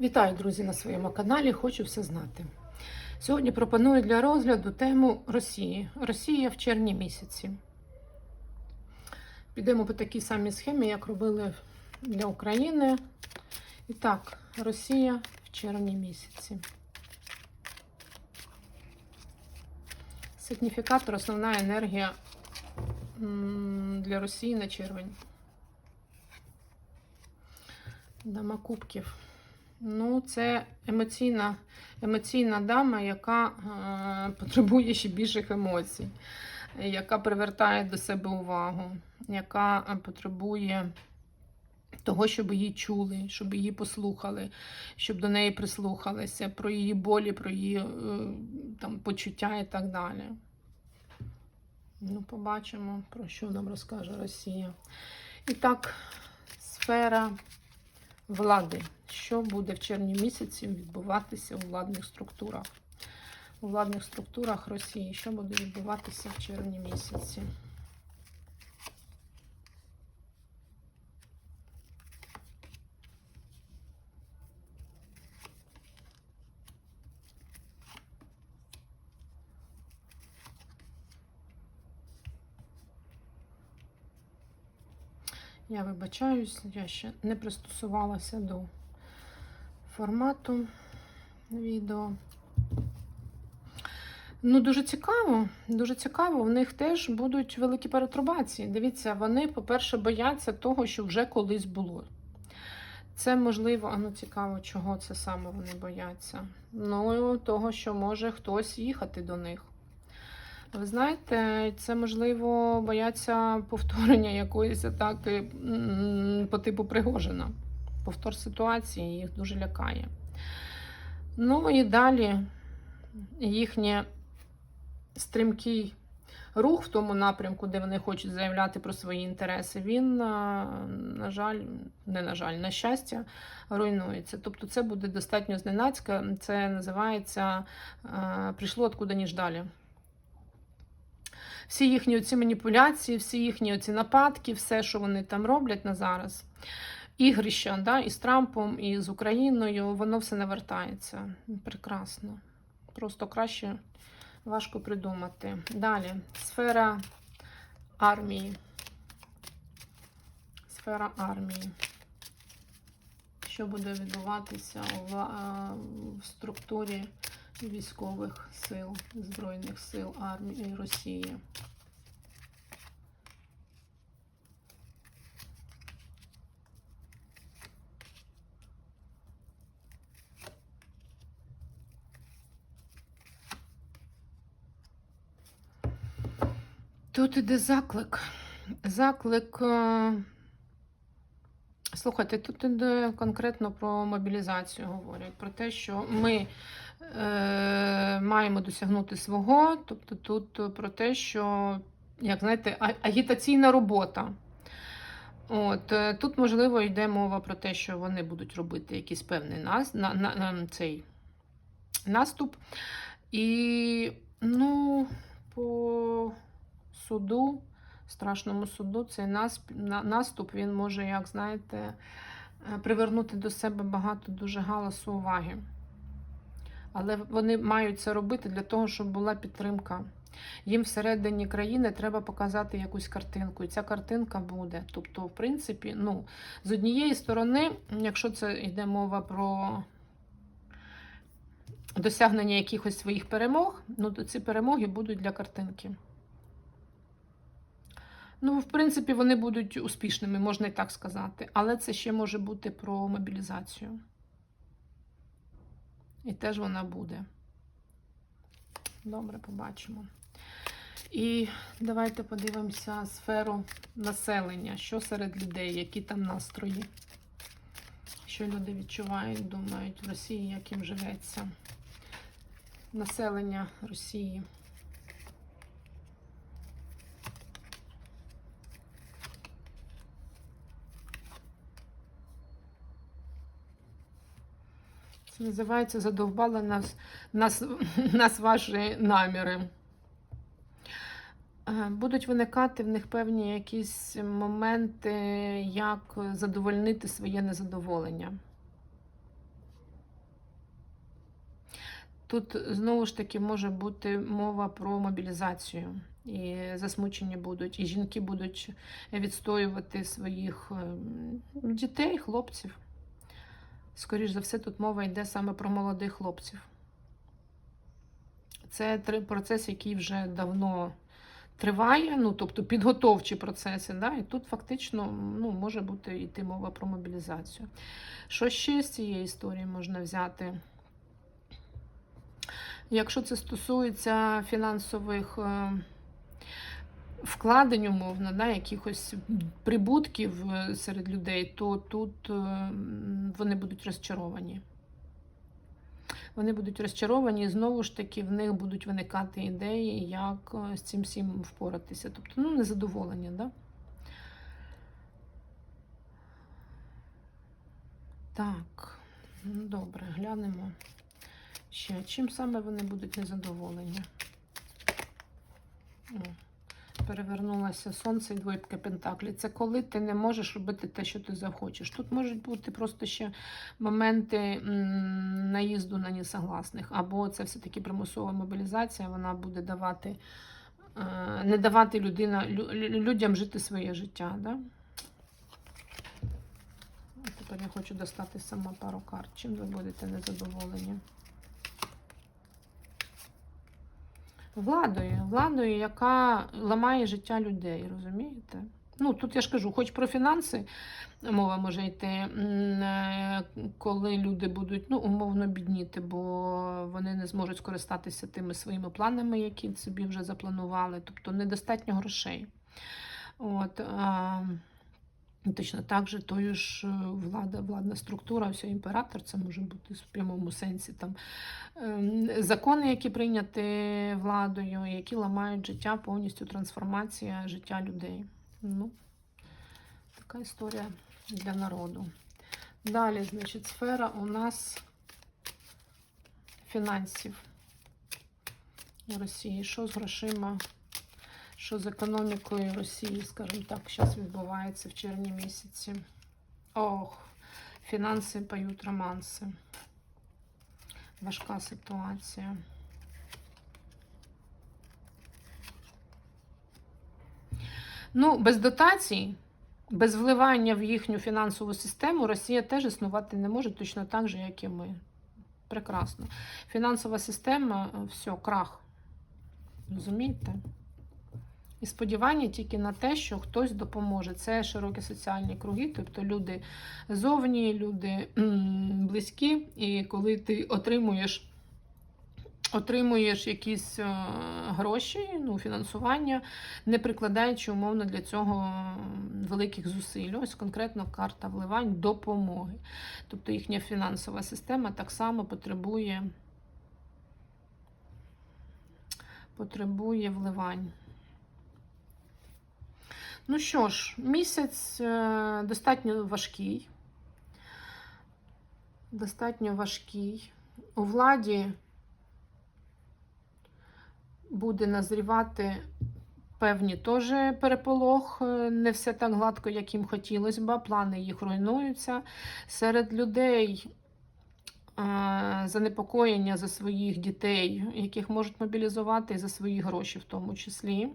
Вітаю, друзі, на своєму каналі. Хочу все знати. Сьогодні пропоную для розгляду тему Росії. Росія в червні місяці. Підемо по такій самій схемі, як робили для України. І так, Росія в червні місяці. Сигніфікатор, основна енергія для Росії на червень. Дама кубків. Ну, це емоційна, емоційна дама, яка е, потребує ще більших емоцій, яка привертає до себе увагу, яка е, потребує того, щоб її чули, щоб її послухали, щоб до неї прислухалися, про її болі, про її е, там, почуття і так далі. Ну, побачимо, про що нам розкаже Росія. І так, сфера влади. Що буде в червні місяці відбуватися у владних структурах? У владних структурах Росії, що буде відбуватися в червні місяці? Я вибачаюсь, я ще не пристосувалася до формату відео. Ну, дуже цікаво, дуже цікаво. В них теж будуть великі перетрубації. Дивіться, вони, по-перше, бояться того, що вже колись було. Це можливо, а ну цікаво, чого це саме вони бояться. Ну, того, що може хтось їхати до них. Ви знаєте, це можливо бояться повторення якоїсь атаки по типу Пригожина. Повтор ситуації їх дуже лякає. Ну і далі їхній стрімкий рух в тому напрямку, де вони хочуть заявляти про свої інтереси, він, на жаль, не на жаль, на щастя, руйнується. Тобто це буде достатньо зненацька. Це називається прийшло откуда ніж далі всі їхні оці маніпуляції, всі їхні оці нападки, все, що вони там роблять на зараз, ігрища да, і з Трампом, і з Україною, воно все не вертається. Прекрасно. Просто краще важко придумати. Далі, сфера армії. Сфера армії. Що буде відбуватися в, в структурі військових сил, Збройних сил армії Росії. Тут іде заклик. Заклик. е, Слухайте, тут іде конкретно про мобілізацію говорять, про те, що ми маємо досягнути свого. Тобто тут про те, що, як знаєте, агітаційна робота. От, е, Тут, можливо, йде мова про те, що вони будуть робити якийсь певний нас, на, на, на, цей наступ. І, ну, по суду, страшному суду, цей наступ, він може, як знаєте, е, привернути до себе багато дуже галасу уваги. Але вони мають це робити для того, щоб була підтримка. Їм всередині країни треба показати якусь картинку, і ця картинка буде. Тобто, в принципі, ну, з однієї сторони, якщо це йде мова про досягнення якихось своїх перемог, ну, то ці перемоги будуть для картинки. Ну, в принципі, вони будуть успішними, можна і так сказати. Але це ще може бути про мобілізацію. І теж вона буде. Добре, побачимо. І давайте подивимося сферу населення, що серед людей, які там настрої, що люди відчувають, думають в Росії, як їм живеться. Населення Росії. Називається задовбали нас, нас, нас ваші наміри. Е, Будуть виникати в них певні якісь моменти, як задовольнити своє незадоволення. Тут знову ж таки може бути мова про мобілізацію. І засмучені будуть, і жінки будуть відстоювати своїх ем, дітей, хлопців. Скоріше за все, тут мова йде саме про молодих хлопців. Це процес, який вже давно триває, ну тобто підготовчі процеси. Да? І тут фактично ну, може бути йти мова про мобілізацію. Що ще з цієї історії можна взяти? Якщо це стосується фінансових е, вкладень, умовно, да, якихось прибутків е, серед людей, то тут е, вони будуть розчаровані. Вони будуть розчаровані, і знову ж таки в них будуть виникати ідеї, як е, з цим всім впоратися. Тобто, ну, незадоволення, да? Так, ну добре, глянемо. Ще чим саме вони будуть незадоволені? О, перевернулося сонце і двойка пентаклі. Це коли ти не можеш робити те, що ти захочеш. Тут можуть бути просто ще моменти наїзду на несогласних, або це все-таки примусова мобілізація, вона буде давати, е, не давати людина, лю- лю- людям жити своє життя. Да? Тепер я хочу достати сама пару карт. Чим ви будете незадоволені? Владою, владою, яка ламає життя людей, розумієте? Ну, тут я ж кажу, хоч про фінанси мова може йти, е, коли люди будуть ну, умовно бідніти, бо вони не зможуть скористатися тими своїми планами, які собі вже запланували, тобто недостатньо грошей. От, а, точно так же тою ж е, влада, владна структура, все імператор, це може бути в прямому сенсі там ем, закони, які прийняті владою, які ламають життя, повністю трансформація життя людей. Ну, така історія для народу. Далі, значить, сфера у нас фінансів Росії. Що з грошима? Що з економікою Росії, скажімо так, зараз відбувається в червні місяці. Ох, фінанси поють романси. Важка ситуація. Ну, без дотацій, без вливання в їхню фінансову систему Росія теж існувати не може точно так же, як і ми. Прекрасно. Фінансова система, все, крах. Розумієте? І сподівання тільки на те, що хтось допоможе. Це широкі соціальні круги, тобто люди зовні, люди близькі, і коли ти отримуєш. Отримуєш якісь е, гроші, ну, фінансування, не прикладаючи умовно для цього великих зусиль. Ось конкретно карта вливань допомоги. Тобто їхня фінансова система так само потребує, потребує вливань. Ну що ж, місяць е, достатньо важкий. Достатньо важкий. У владі буде назрівати певні теж переполох. Е, Не все так гладко, як їм хотілося б. Плани їх руйнуються. Серед людей е, занепокоєння за своїх дітей, яких можуть мобілізувати, за свої гроші в тому числі.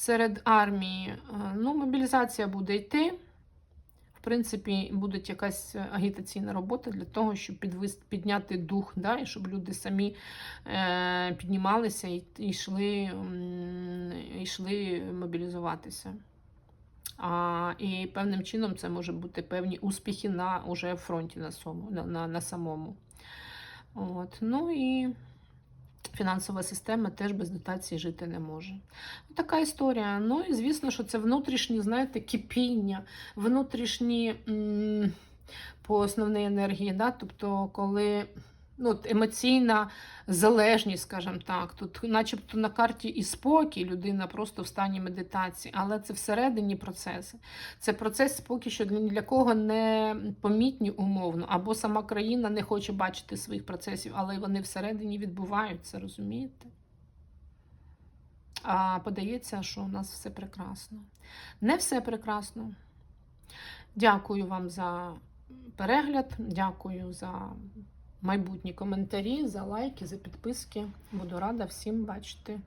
Серед армії е, ну, мобілізація буде йти. В принципі, буде якась агітаційна робота для того, щоб підняти дух, да, і щоб люди самі е, піднімалися і, йшли, йшли мобілізуватися. А, і певним чином це може бути певні успіхи на уже фронті на, сому, на, на, на самому. От. Ну і фінансова система теж без дотації жити не може. Така історія. Ну і звісно, що це внутрішні, знаєте, кипіння, внутрішні м, по основній енергії. Да? Тобто, коли ну, от емоційна залежність, скажімо так, тут, начебто на карті і спокій, людина просто в стані медитації, але це всередині процеси. Це процес поки що для кого не помітні умовно, або сама країна не хоче бачити своїх процесів, але вони всередині відбуваються, розумієте? А подається, що у нас все прекрасно. Не все прекрасно. Дякую вам за перегляд, дякую за майбутні коментарі, за лайки, за підписки. Буду рада всім бачити,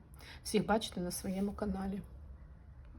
всіх бачити на своєму каналі.